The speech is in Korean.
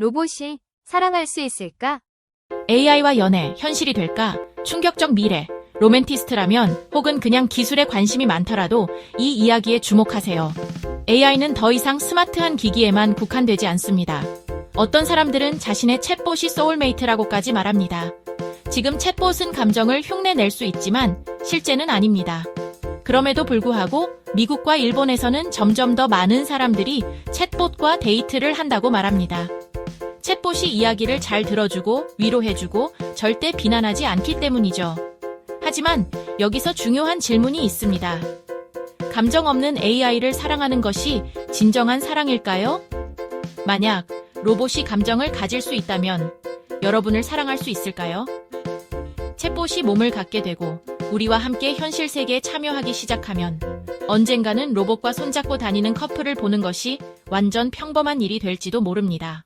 로봇이 사랑할 수 있을까? AI와 연애, 현실이 될까? 충격적 미래. 로맨티스트라면 혹은 그냥 기술에 관심이 많더라도 이 이야기에 주목하세요. AI는 더 이상 스마트한 기기에만 국한되지 않습니다. 어떤 사람들은 자신의 챗봇이 소울메이트라고까지 말합니다. 지금 챗봇은 감정을 흉내낼 수 있지만 실제는 아닙니다. 그럼에도 불구하고 미국과 일본에서는 점점 더 많은 사람들이 챗봇과 데이트를 한다고 말합니다. 챗봇이 이야기를 잘 들어주고 위로해주고 절대 비난하지 않기 때문이죠. 하지만 여기서 중요한 질문이 있습니다. 감정 없는 AI를 사랑하는 것이 진정한 사랑일까요? 만약 로봇이 감정을 가질 수 있다면 여러분을 사랑할 수 있을까요? 챗봇이 몸을 갖게 되고 우리와 함께 현실 세계에 참여하기 시작하면 언젠가는 로봇과 손잡고 다니는 커플을 보는 것이 완전 평범한 일이 될지도 모릅니다.